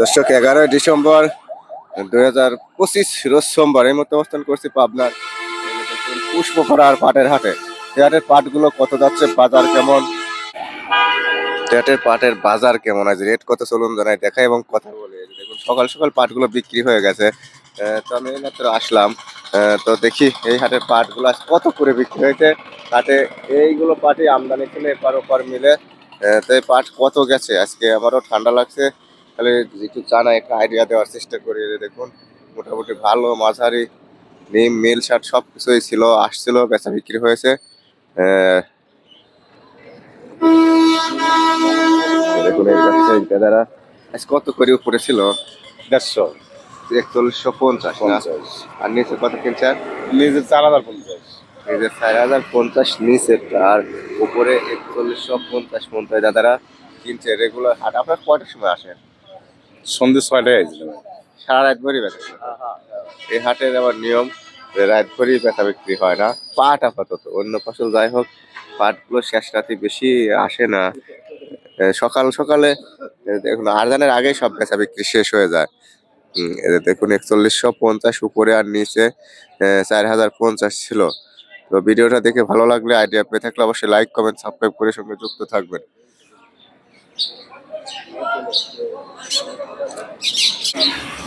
দর্শক, এগারোই ডিসেম্বর দুই হাজার পঁচিশ রোজ সোমবার এই মতো অবস্থান করছি পাবনার পুষ্পপাড়ার পাটের হাটে। এই হাটের পাটগুলো কত যাচ্ছে, বাজার কেমন? হাটের পাটের বাজার কেমন আছে? রেট কত চলুন জানাই দেখা এবং কথা বলে। দেখুন, সকাল সকাল পাটগুলো বিক্রি হয়ে গেছে। তো আমি মাত্র আসলাম। তো দেখি এই হাটের পাটগুলো আজ কত করে বিক্রি হয়েছে? হাটে এইগুলো পাটই আমদানি ছিল, এপার ওপার মিলে। তো এই পাট কত গেছে? আজকে আমারও ঠান্ডা লাগছে। তাহলে একটু জানা একটা আইডিয়া দেওয়ার চেষ্টা করি দেখুন মোটামুটি ভালো মাঝারি নিম মিল শার্ট সব কিছুই ছিল আসছিল বেচা বিক্রি হয়েছে। দেখুন আজ কত করে উপরে ছিল? দেড়শো। একচল্লিশশো পঞ্চাশ আর নিচে কত কিনছেন নিজের চার হাজার পঞ্চাশ। যে চার হাজার পঞ্চাশ নিচে আর উপরে একচল্লিশশো পঞ্চাশ পঞ্চাশ দাদারা কিনছে রেগুলার হাট। আপনার কয়টার সময় আসেন সন্ধ্যে ছয়টায় আসছিল সারা রাত ভরি হয়। এই হাটের আবার নিয়ম রাত ভরি বেচা বিক্রি হয় না, পাট আপাতত। অন্য ফসল যাই হোক, পাটগুলো শেষ রাতে বেশি আসে না। সকাল সকালে দেখুন আরজানের আগেই সব বেচা বিক্রি শেষ হয়ে যায়। দেখুন, একচল্লিশশো পঞ্চাশ উপরে আর নিচে চার হাজার পঞ্চাশ ছিল। তো ভিডিওটা দেখে ভালো লাগলে আইডিয়া পেয়ে থাকলে অবশ্যই লাইক কমেন্ট সাবস্ক্রাইব করে সঙ্গে যুক্ত থাকবেন।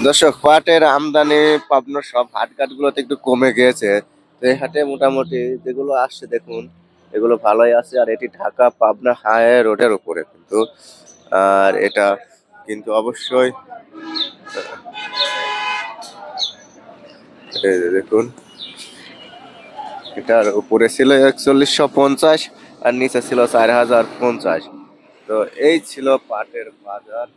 দর্শক পাটের আমদানি পাবনার সব হাট গুলোতে একটু কমে গিয়েছে। তো এই হাটে মোটামুটি যেগুলো আসছে দেখুন, এগুলো ভালোই আছে। আর এটি ঢাকা পাবনা হাই রোডের উপরে কিন্তু। আর এটা কিন্তু অবশ্যই দেখুন, এটার উপরে ছিল একচল্লিশশো পঞ্চাশ আর নিচে ছিল চার হাজার পঞ্চাশ। তো এই ছিল পাটের বাজার।